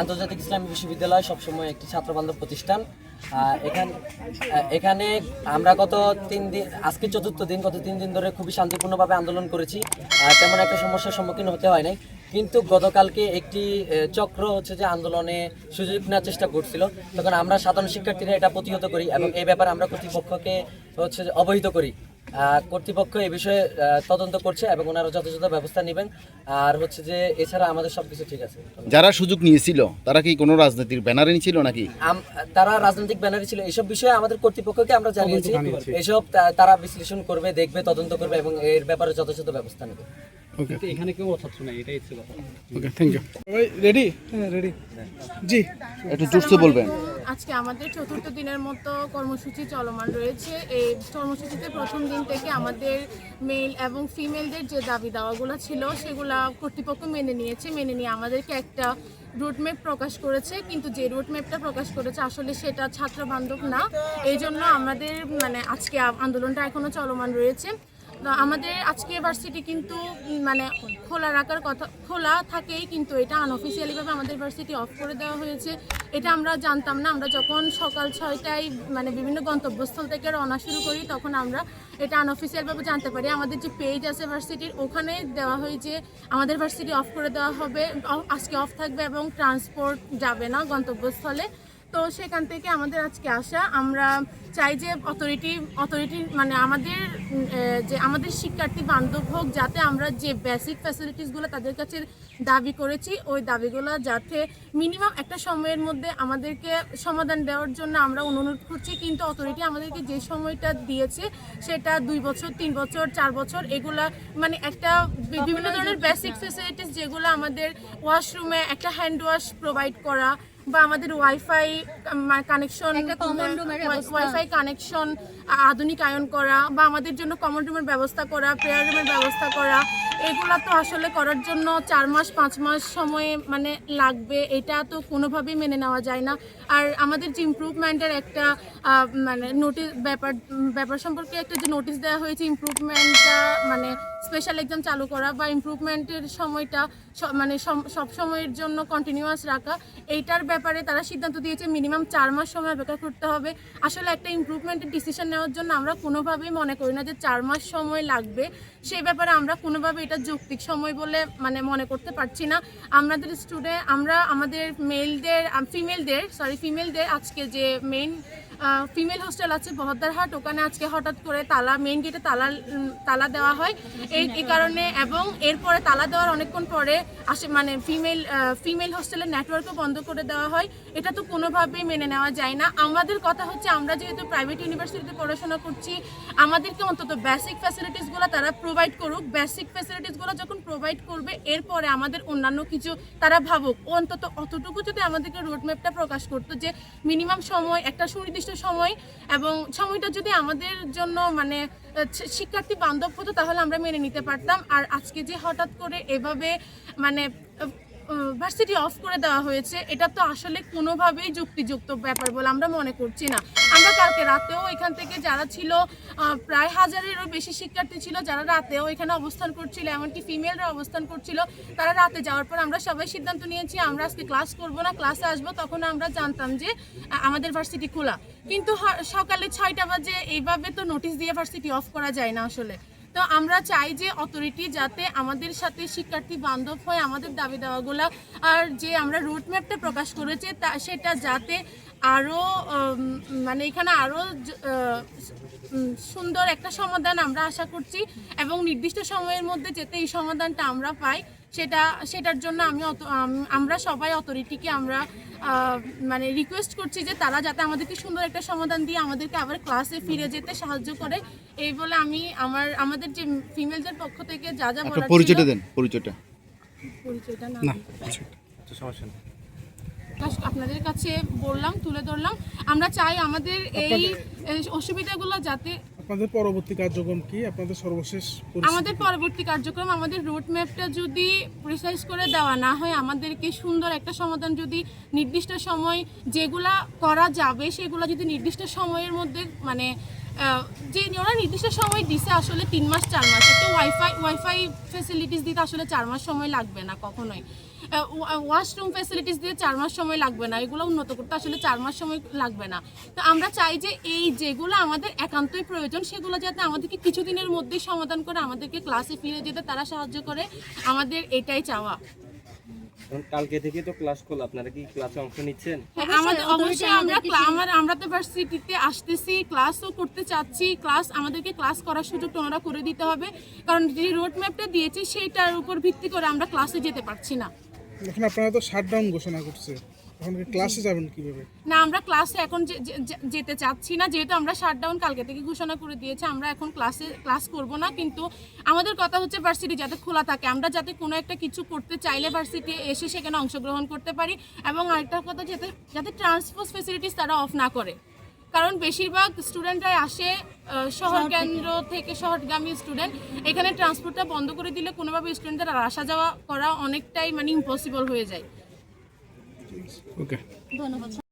আন্তর্জাতিক ইসলামী বিশ্ববিদ্যালয় সবসময় একটি ছাত্রবান্ধব প্রতিষ্ঠান। এখানে এখানে আমরা গত তিন দিন আজকে চতুর্থ দিন, গত তিন দিন ধরে খুবই শান্তিপূর্ণভাবে আন্দোলন করেছি। তেমন একটা সমস্যার সম্মুখীন হতে হয় নাই। কিন্তু গতকালকে একটি চক্র হচ্ছে যে আন্দোলনে সুযোগ নেওয়ার চেষ্টা করছিল। তখন আমরা সাধারণ শিক্ষার্থীরা এটা প্রতিহত করি এবং এই ব্যাপারে আমরা কর্তৃপক্ষকে হচ্ছে অবহিত করি। কর্তৃপক্ষ এ বিষয়ে তদন্ত করছে এবং ওনারা যথাযথ ব্যবস্থা নেবেন। আর হচ্ছে যে এছাড়া আমাদের সবকিছু ঠিক আছে। যারা সুযোগ নিয়েছিল তারা কি কোনো রাজনীতির ব্যানারে ছিল নাকি? আম- তারা রাজনৈতিক ব্যানারে ছিল। এসব বিষয়ে আমাদের কর্তৃপক্ষকে আমরা জানিয়েছি। এসব তারা বিশ্লেষণ করবে দেখবে তদন্ত করবে এবং এর ব্যাপারে যথাযথ ব্যবস্থা নেবে। এখানে কেউ এটাই কথা ওকে থ্যাংক ইউ রেডি হ্যাঁ রেডি জি। একটু জোরসে বলবেন। আজকে আমাদের চতুর্থ দিনের মতো কর্মসূচি চলমান রয়েছে। এই কর্মসূচিতে প্রথম দিন থেকে আমাদের মেল এবং ফিমেলদের যে দাবি দাওয়াগুলো ছিল, সেগুলা কর্তৃপক্ষ মেনে নিয়েছে। মেনে নিয়ে আমাদেরকে একটা রুটম্যাপ প্রকাশ করেছে। কিন্তু যে রুটম্যাপটা প্রকাশ করেছে, আসলে সেটা ছাত্র বান্ধব না। এই জন্য আমাদের মানে আজকে আন্দোলনটা এখনও চলমান রয়েছে। আমাদের আজকে ভার্সিটি কিন্তু মানে খোলা রাখার কথা, খোলা থাকেই কিন্তু এটা আনঅফিসিয়ালিভাবে আমাদের ভার্সিটি অফ করে দেওয়া হয়েছে। এটা আমরা জানতাম না, আমরা যখন সকাল ছয়টায় মানে বিভিন্ন গন্তব্যস্থল থেকে রওনা শুরু করি, তখন আমরা এটা আনঅফিসিয়ালভাবে জানতে পারি। আমাদের যে পেজ আছে ভার্সিটির ওখানে দেওয়া হয় যে আমাদের ভার্সিটি অফ করে দেওয়া হবে, আজকে অফ থাকবে এবং ট্রান্সপোর্ট যাবে না গন্তব্যস্থলে। তো সেখান থেকে আমাদের আজকে আসা। আমরা চাই যে অথরিটি অথরিটি মানে আমাদের যে আমাদের শিক্ষার্থী, বান্ধব হোক, যাতে আমরা যে বেসিক ফ্যাসিলিটিসগুলো তাদের কাছে দাবি করেছি, ওই দাবিগুলো যাতে মিনিমাম একটা সময়ের মধ্যে আমাদেরকে সমাধান দেওয়ার জন্য আমরা অনুরোধ করছি। কিন্তু অথরিটি আমাদেরকে যে সময়টা দিয়েছে, সেটা দুই বছর, তিন বছর, চার বছর, এগুলা মানে একটা বিভিন্ন ধরনের বেসিক ফ্যাসিলিটিস যেগুলো আমাদের ওয়াশরুমে একটা হ্যান্ড ওয়াশ প্রোভাইড করা বা আমাদের ওয়াইফাই কানেকশন ওয়াইফাই কানেকশন আধুনিকায়ন করা বা আমাদের জন্য কমন রুমের ব্যবস্থা করা প্রেয়ার রুমের ব্যবস্থা করা এগুলা তো আসলে করার জন্য চার মাস, পাঁচ মাস সময় মানে লাগবে, এটা তো কোনোভাবেই মেনে নেওয়া যায় না। আর আমাদের যে ইমপ্রুভমেন্টের একটা মানে নোটিশ ব্যাপার ব্যাপার সম্পর্কে একটা যে নোটিশ দেওয়া হয়েছে ইমপ্রুভমেন্টটা মানে স্পেশাল এক্সাম চালু করা বা ইমপ্রুভমেন্টের সময়টা মানে সব সময়ের জন্য কন্টিনিউয়াস রাখা, এইটার ব্যাপারে তারা সিদ্ধান্ত দিয়েছে মিনিমাম চার মাস সময় অপেক্ষা করতে হবে। আসলে একটা ইমপ্রুভমেন্টের ডিসিশন নেওয়ার জন্য আমরা কোনোভাবেই মনে করি না যে চার মাস সময় লাগবে। সেই ব্যাপারে আমরা কোনোভাবে এটা যৌক্তিক সময় বলে মানে মনে করতে পারছি না। আমাদের স্টুডেন্ট আমরা আমাদের মেলদের ফিমেলদের সরি ফিমেলদের আজকে যে মেইন ফিমেল হোস্টেল আছে বহদ্দারহাট, ওখানে আজকে হঠাৎ করে তালা মেইন গেটে তালা তালা দেওয়া হয়। এই এই কারণে এবং এরপরে তালা দেওয়ার অনেকক্ষণ পরে আসে মানে ফিমেল ফিমেল হোস্টেলের নেটওয়ার্কও বন্ধ করে দেওয়া হয়। এটা তো কোনোভাবেই মেনে নেওয়া যায় না। আমাদের কথা হচ্ছে আমরা যেহেতু প্রাইভেট ইউনিভার্সিটিতে পড়াশোনা করছি, আমাদেরকে অন্তত বেসিক ফ্যাসিলিটিসগুলো তারা প্রোভাইড করুক। বেসিক ফ্যাসিলিটিসগুলো যখন প্রোভাইড করবে, এরপরে আমাদের অন্যান্য কিছু তারা ভাবুক। অন্তত অতটুকু যদি আমাদেরকে রোডম্যাপটা প্রকাশ করতো যে মিনিমাম সময়, একটা সুনির্দিষ্ট সময়, এবং সময়টা যদি আমাদের জন্য মানে শিক্ষার্থী বান্ধব হতো, তাহলে আমরা মেনে নিতে পারতাম। আর আজকে যে হঠাৎ করে এভাবে মানে ভার্সিটি অফ করে দেওয়া হয়েছে, এটা তো আসলে কোনোভাবেই যুক্তিযুক্ত ব্যাপার বলে আমরা মনে করছি না। আমরা কালকে রাতেও এখান থেকে যারা ছিল প্রায় হাজারেরও বেশি শিক্ষার্থী ছিল, যারা রাতেও এখানে অবস্থান করছিল, এমনকি ফিমেলরা অবস্থান করছিল, তারা রাতে যাওয়ার পর আমরা সবাই সিদ্ধান্ত নিয়েছি, আমরা আজকে ক্লাস করব না ক্লাসে আসব, তখন আমরা জানতাম যে আমাদের ভার্সিটি খোলা। কিন্তু সকালে ছয়টা বাজে, এইভাবে তো নোটিশ দিয়ে ভার্সিটি অফ করা যায় না আসলে। তো আমরা চাই যে অথরিটি যাতে আমাদের সাথে শিক্ষার্থী বান্ধব হয় আমাদের দাবি দেওয়াগুলো আর যে আমরা রুট ম্যাপটা প্রকাশ করেছে তা সেটা যাতে আরও মানে এখানে আরও সুন্দর একটা সমাধান আমরা আশা করছি এবং নির্দিষ্ট সময়ের মধ্যে যাতে এই সমাধানটা আমরা পাই। সেটা সেটার জন্য আমি অত আমরা সবাই অথরিটিকে আমরা মানে রিকোয়েস্ট করছি যে তারা যাতে আমাদেরকে সুন্দর একটা সমাধান দিয়ে আমাদেরকে আবার ক্লাসে ফিরে যেতে সাহায্য করে। এই বলে আমি আমার আমাদের যে ফিমেলদের পক্ষ থেকে যা যা বলার পরিচয়টা দেন পরিচয়টা। পরিচয়টা না আপনাদের কাছে বললাম তুলে ধরলাম। আমরা চাই আমাদের এই অসুবিধাগুলো যাতে আপনাদের পরবর্তী কার্যক্রম কি? আপনাদের সর্বশেষ আমাদের পরবর্তী কার্যক্রম, আমাদের রুট ম্যাপটা যদি প্রিসাইজ করে দেওয়া না হয়, আমাদেরকে সুন্দর একটা সমাধান যদি নির্দিষ্ট সময় যেগুলা করা যাবে, সেগুলো যদি নির্দিষ্ট সময়ের মধ্যে মানে যে ওরা নির্দিষ্ট সময় দিছে আসলে তিন মাস, চার মাস। তো ওয়াইফাই ওয়াইফাই ফেসিলিটিস দিতে আসলে চার মাস সময় লাগবে না কখনোই। ওয়াশরুম ফেসিলিটিস দিয়ে চার মাস সময় লাগবে না। এগুলো উন্নত করতে আসলে চার মাস সময় লাগবে না। তো আমরা চাই যে এই যেগুলো আমাদের একান্তই প্রয়োজন, সেগুলো যাতে আমাদেরকে কিছুদিনের মধ্যেই সমাধান করে আমাদেরকে ক্লাসে ফিরে যেতে তারা সাহায্য করে। আমাদের এটাই চাওয়া। কালকে থেকে তো ক্লাস খোলা আপনারা কি ক্লাসে অংশ নিচ্ছেন? হ্যাঁ, আমাদের অবশ্যই আমরা আমার আমরা তো ভার্সিটিতে আসতেছি ক্লাসও করতে চাচ্ছি ক্লাস আমাদেরকে ক্লাস করার সুযোগ ওনারা করে দিতে হবে। কারণ যে রোড ম্যাপটা দিয়েছি সেইটার উপর ভিত্তি করে আমরা ক্লাসে যেতে পারছি না। এখন আপনারা তো শাটডাউন ঘোষণা করছে। এখন ক্লাসে যাবেন কীভাবে? না আমরা ক্লাসে এখন যেতে চাচ্ছি না যেহেতু আমরা শাটডাউন কালকে থেকে ঘোষণা করে দিয়েছে আমরা এখন ক্লাসে ক্লাস করব না কিন্তু আমাদের কথা হচ্ছে ভার্সিটি যাতে খোলা থাকে। আমরা যাতে কোনো একটা কিছু করতে চাইলে ভার্সিটি এসে সেখানে অংশগ্রহণ করতে পারি এবং আরেকটা কথা যাতে যাতে ট্রান্সপোর্ট ফেসিলিটিস তারা অফ না করে। কারণ বেশিরভাগ স্টুডেন্টরাই আসে শহর কেন্দ্র থেকে। শহরগামী স্টুডেন্ট এখানে ট্রান্সপোর্টটা বন্ধ করে দিলে কোনোভাবে স্টুডেন্টদের আসা যাওয়া করা অনেকটাই মানে ইম্পসিবল হয়ে যায়। ওকে ধন্যবাদ